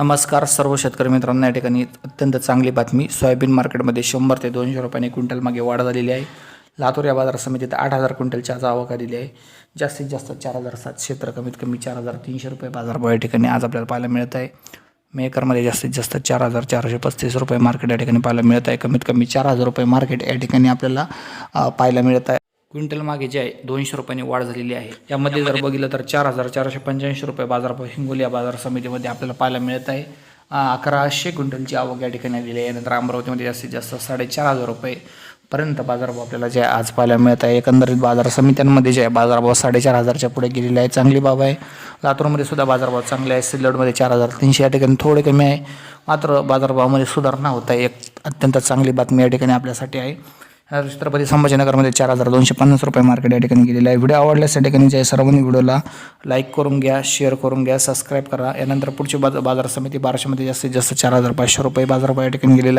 नमस्कार सर्व शेतकरी मित्रांना या ठिकाणी अत्यंत चांगली बातमी. सोयाबीन मार्केटमध्ये शंभर ते दोनशे रुपयांनी क्विंटल मागे वाढ झालेली आहे. लातूर या बाजार समितीत आठ हजार क्विंटलची आज आवक आलेली आहे. जास्तीत जास्त चार हजार सात क्षेत्र कमीत कमी चार हजार तीनशे रुपये बाजारभाव या ठिकाणी आज आपल्याला पाहायला मिळत आहे. मेकरमध्ये जास्तीत जास्त चार हजार चारशे पस्तीस रुपये मार्केट या ठिकाणी पाहायला मिळत आहे. कमीत कमी चार हजार रुपये मार्केट या ठिकाणी आपल्याला पाहायला मिळत आहे. क्विंटल मागे जे आहे दोनशे रुपयांनी वाढ झालेली आहे. यामध्ये जर बघितलं तर चार हजार चारशे पंच्याऐंशी रुपये बाजारभाव हिंगोली या बाजार समितीमध्ये आपल्याला पाहायला मिळत आहे. अकराशे क्विंटलची आवक या ठिकाणी आलेली आहे. नंतर अमरावतीमध्ये जास्तीत जास्त साडेचार हजार रुपये पर्यंत बाजारभाव आपल्याला जे आज पाहायला मिळत आहे. एकंदरीत बाजार समित्यांमध्ये जे आहे बाजारभाव साडेचार हजारच्या पुढे गेलेले आहे चांगली बाब आहे. लातूरमध्ये सुद्धा बाजारभाव चांगले आहे. सिल्लोडमध्ये चार हजार तीनशे या ठिकाणी थोडे कमी आहे. मात्र बाजारभावामध्ये सुधारणा होत आहे. एक अत्यंत चांगली बातमी या ठिकाणी आपल्यासाठी आहे. छत्रपती संभाजीनगरमध्ये चार हजार दोनशे पन्नास रुपये मार्केट या ठिकाणी गेलेलं आहे. व्हिडिओ आवडल्यास या ठिकाणी जे सर्वांनी व्हिडिओला लाईक करून घ्या शेअर करून घ्या सबस्क्राईब करा. यानंतर पुढची बाजार बाजार समिती बाराशेमध्ये जास्तीत जास्त चार हजार पाचशे रुपये बाजार या ठिकाणी गेलेला आहे.